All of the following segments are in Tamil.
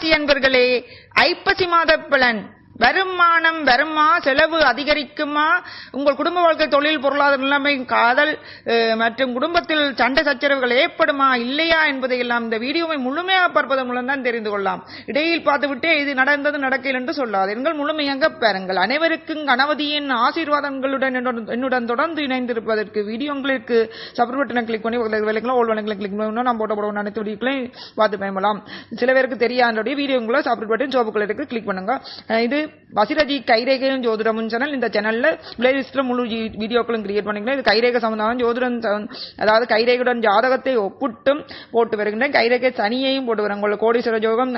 ரிசவராசி அன்பர்களே ஐப்பசி மாத பலன். வருமானம் வருமா செலவு அதிகரிக்குமா? உங்கள் குடும்ப வாழ்க்கை தொழில் பொருளாதார நிலைமை காதல் மற்றும் குடும்பத்தில் சண்டை சச்சரவுகள் ஏற்படுமா இல்லையா என்பதை எல்லாம் இந்த வீடியோவை முழுமையாக பார்ப்பதன் மூலம் தான் தெரிந்து கொள்ளலாம். இடையில் பார்த்துவிட்டே இது நடந்தது நடக்கல என்று சொல்லாதீர்கள் முழுமையாக பாருங்கள். அனைவருக்கும் கணவதியின் ஆசீர்வாதங்களுடன் என்னுடன் என்னுடன் தொடர்ந்து இணைந்திருப்பதற்கு வீடியோ உங்களுக்கு சப்ஸ்கிரைப் பட்டனை கிளிக் பண்ணி பக்கத்துல விலைக்கலாம் ஓல் வலைகளை கிளிக் பண்ணி நான் போட்ட போட அனைத்து வீடியோக்களையும் பார்த்து பயன்படலாம். சில பேருக்கு தெரியாத வீடியோங்களை சப்ஸ்கிரைப் பட்டன் சோப்பு கிளிக் பண்ணுங்க. இது வசிரஜி கைரேகையும் ஜோதிடமும் சேனல் இந்த சேனல்ல பிளேலிஸ்ட்ல முழு வீடியோக்களும் கிரியேட் பண்ணிக்கலாம் இது கைரேகை சம்பந்தமான ஜோதிடம் அதாவது கைரேகையுடன் ஜாதகத்தை ஒப்பிட்டும் போட்டு வருகின்றேன். கைரேகை சனியையும் போட்டு வரேன் உங்களுக்கு கோடீஸ்வர ஜோகம்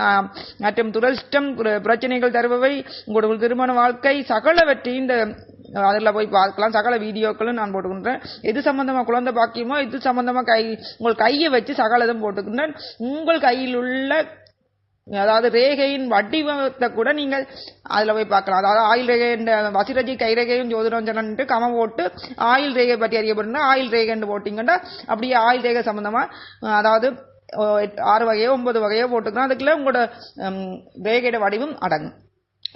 மற்றும் துரஷ்டம் பிரச்சனைகள் தருபவை உங்களோட திருமண வாழ்க்கை சகலவற்றையும் இந்த அதில் போய் பார்க்கலாம். சகல வீடியோக்களும் நான் போட்டுக்கின்றேன். எது சம்மந்தமாக குழந்தை பாக்கியமோ இது சம்மந்தமாக கை உங்கள் கையை வச்சு சகலதும் போட்டுக்கின்றேன். உங்கள் கையில் உள்ள அதாவது ரேகையின் வடிவத்தை கூட நீங்கள் அதில் போய் பார்க்கலாம். அதாவது ஆயில் ரேகை இந்த வசிரஜி கைரேகையும் ஜோதிரஞ்சனன்ட்டு கமம் போட்டு ஆயில் ரேகை பற்றி அறியப்படுனா ஆயில் ரேகைன்னு போட்டிங்கன்னா அப்படியே ஆயில் ரேகை சம்மந்தமாக அதாவது ஆறு வகையோ ஒன்பது வகையோ போட்டுக்கலாம். அதுக்குள்ளே உங்களோட ரேகையோட வடிவம் அடங்கும்.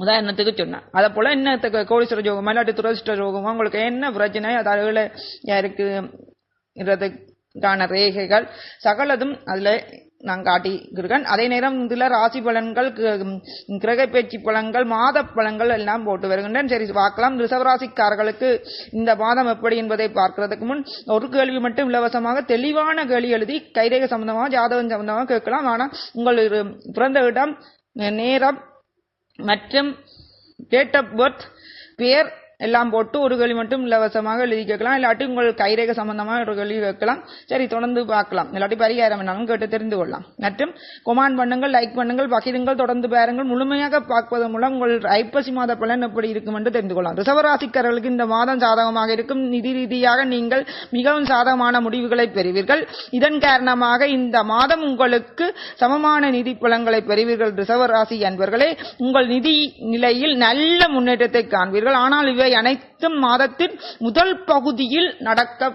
உதாரணத்துக்கு சொன்னேன் அதை போல் என்னத்துக்கு கோடீஸ்வர ஜோகம் இல்லாட்டி துரதிஷ்ட ஜோகமாக உங்களுக்கு என்ன பிரச்சனை அதாவது யாருக்கு ரேகைகள் சகலதும் அதில் நான் காட்டியிருக்கேன் அதே நேரம் இதில் ராசி பலன்கள் கிரக பேச்சு பலன்கள் மாத பலன்கள் எல்லாம் போட்டு வருகின்றேன். சரி பார்க்கலாம். ரிசவராசிக்காரர்களுக்கு இந்த மாதம் எப்படி என்பதை பார்க்கிறதுக்கு முன் ஒரு கேள்வி மட்டும் இலவசமாக தெளிவான கேள்வி எழுதி கைரேக சம்பந்தமாக ஜாதகம் சம்பந்தமாக கேட்கலாம். ஆனால் உங்கள் பிறந்த இடம் நேரம் மற்றும் டேட் ஆஃப் பர்த் பேர் எல்லாம் போட்டு ஒரு கேள்வி மட்டும் இலவசமாக எழுதி கேட்கலாம். இல்லாட்டி உங்கள் கைரேக சம்பந்தமாக ஒரு கேள்வி கேட்கலாம். சரி தொடர்ந்து பார்க்கலாம். இல்லாட்டி பரிகாரம் என்னாலும் கேட்டு தெரிந்து கொள்ளலாம். மற்றும் கொமாண்ட் பண்ணுங்கள் லைக் பண்ணுங்கள் பகிருங்கள் தொடர்ந்து பாருங்கள். முழுமையாக பார்ப்பதன் மூலம் உங்கள் ஐப்பசி மாத பலன் எப்படி இருக்கும் என்று தெரிந்து கொள்ளலாம். ரிசவராசிக்காரர்களுக்கு இந்த மாதம் சாதகமாக இருக்கும். நிதி ரீதியாக நீங்கள் மிகவும் சாதகமான முடிவுகளை பெறுவீர்கள். இதன் காரணமாக இந்த மாதம் உங்களுக்கு சமமான நிதி பலன்களை பெறுவீர்கள். ரிசவராசி அன்பர்களே உங்கள் நிதி நிலையில் நல்ல முன்னேற்றத்தை காண்பீர்கள். ஆனால் இவை இவை அனைத்தும் மாதத்தின் முதல் பகுதியில் நடக்க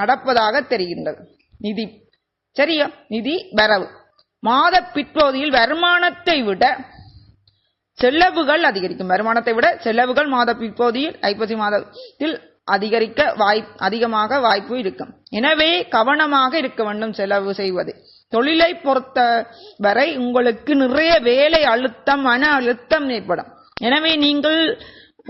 நடப்பதாக தெரிகின்றது. நிதி. சரியா? நிதி வரவு. மாத பிற்பகுதியில் வருமானத்தை விட செலவுகள் அதிகரிக்கும். வருமானத்தை விட செலவுகள் மாத பிற்பகுதியில் ஐப்பசி மாதத்தில் அதிகரிக்க வாய் அதிகமாக வாய்ப்பு இருக்கும். எனவே கவனமாக இருக்க வேண்டும் செலவு செய்வது. தொழிலை பொறுத்த வரை உங்களுக்கு நிறைய வேலை அழுத்தம் மன அழுத்தம் ஏற்படும். எனவே நீங்கள்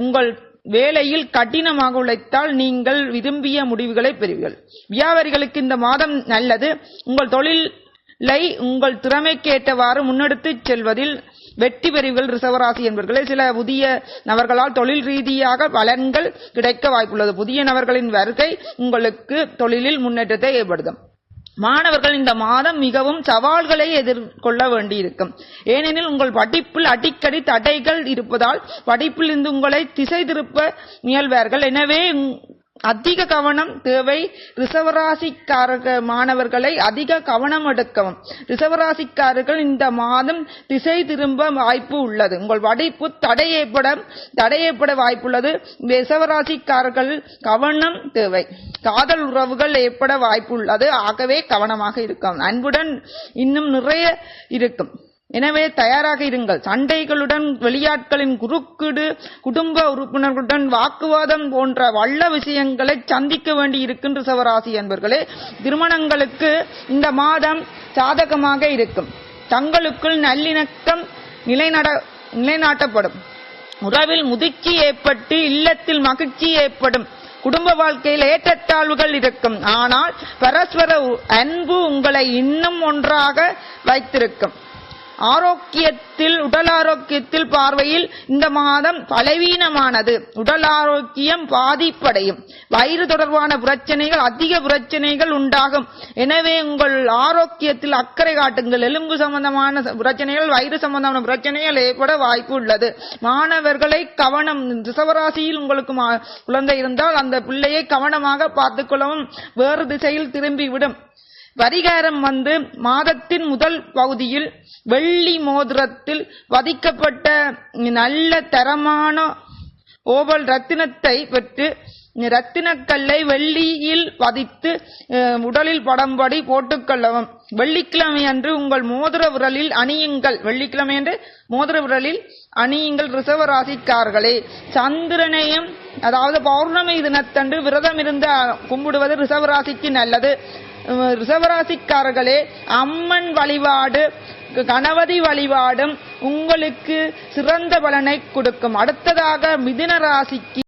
உங்கள் வேலையில் கடினமாக உழைத்தால் நீங்கள் விரும்பிய முடிவுகளை பெறுவீர்கள். வியாபாரிகளுக்கு இந்த மாதம் நல்லது. உங்கள் தொழிலை உங்கள் திறமைக்கேற்றவாறு முன்னெடுத்துச் செல்வதில் வெற்றி பெறுவீர்கள் ரிசவராசி என்பவர்களே சில புதிய நபர்களால் தொழில் ரீதியாக பலன்கள் கிடைக்க வாய்ப்புள்ளது. புதிய நபர்களின் வருகை உங்களுக்கு தொழிலில் முன்னேற்றத்தை ஏற்படுத்தும். மாணவர்கள் இந்த மாதம் மிகவும் சவால்களை எதிர்கொள்ள வேண்டியிருக்கும். ஏனெனில் உங்கள் படிப்பில் அடிக்கடி தடைகள் இருப்பதால் படிப்பில் இருந்து உங்களை திசை திருப்ப முயல்வார்கள். எனவே உங்- அதிக கவனம் தேவை. ரிசவராசிக்காரக மாணவர்களை அதிக கவனம் எடுக்கவும். ரிசவராசிக்காரர்கள் இந்த மாதம் திசை திரும்ப வாய்ப்பு உள்ளது. உங்கள் வடிப்பு தடை ஏற்பட தடை ஏற்பட வாய்ப்புள்ளது. ரிசவராசிக்காரர்கள் கவனம் தேவை. காதல் உறவுகள் ஏற்பட வாய்ப்பு உள்ளது. ஆகவே கவனமாக இருக்கும் அன்புடன் இன்னும் நிறைய இருக்கும். எனவே தயாராக இருங்கள். சண்டைகளுடன் வெளியாட்களின் குறுக்கீடு குடும்ப உறுப்பினர்களுடன் வாக்குவாதம் போன்ற வல்ல விஷயங்களை சந்திக்க வேண்டி இருக்கின்ற சவராசி என்பர்களே திருமணங்களுக்கு இந்த மாதம் சாதகமாக இருக்கும். தங்களுக்குள் நல்லிணக்கம் நிலைநட நிலைநாட்டப்படும். உறவில் முதிர்ச்சி ஏற்பட்டு இல்லத்தில் மகிழ்ச்சி ஏற்படும். குடும்ப வாழ்க்கையில் ஏற்றத்தாழ்வுகள் இருக்கும். ஆனால் பரஸ்பர உ- அன்பு உங்களை இன்னும் ஒன்றாக வைத்திருக்கும். ஆரோக்கியத்தில் உடல் ஆரோக்கியத்தில் பார்வையில் இந்த மாதம் பலவீனமானது. உடல் ஆரோக்கியம் பாதிப்படையும். வயிறு தொடர்பான பிரச்சனைகள் அதிக பிரச்சனைகள் உண்டாகும். எனவே உங்கள் ஆரோக்கியத்தில் அக்கறை காட்டுங்கள். எலும்பு சம்பந்தமான பிரச்சனைகள் வயிறு சம்பந்தமான பிரச்சனைகள் ஏற்பட வாய்ப்பு உள்ளது. மாணவர்களை கவனம் ரிசவராசியில் உங்களுக்கு மா- குழந்தை இருந்தால் அந்த பிள்ளையை கவனமாக பார்த்துக் கொள்ளவும் வேறு திசையில் திரும்பிவிடும். வரிகாரம் வந்து மாதத்தின் முதல் பகுதியில் வெள்ளி மோதிரத்தில் வதிக்கப்பட்ட நல்ல தரமான ஓவல் ரத்தினத்தை பெற்று ரத்தினக்கல்லை வெள்ளியில் வதித்து உடலில் படம்படி போட்டுக்கொள்ளவும் வெள்ளிக்கிழமை அன்று உங்கள் மோதிர விரலில் அணியுங்கள். வெள்ளிக்கிழமை அன்று மோதிர விரலில் அணியுங்கள் ரிசவராசிக்கார்களே சந்திரனையும் அதாவது பௌர்ணமி தினத்தன்று விரதம் இருந்து கும்பிடுவது ரிசர்வ ராசிக்கு நல்லது. ரிசவராசிக்காரர்களே அம்மன் வழிபாடு கணபதி வழிபாடும் உங்களுக்கு சிறந்த பலனை கொடுக்கும். அடுத்ததாக மிதுன ராசிக்கு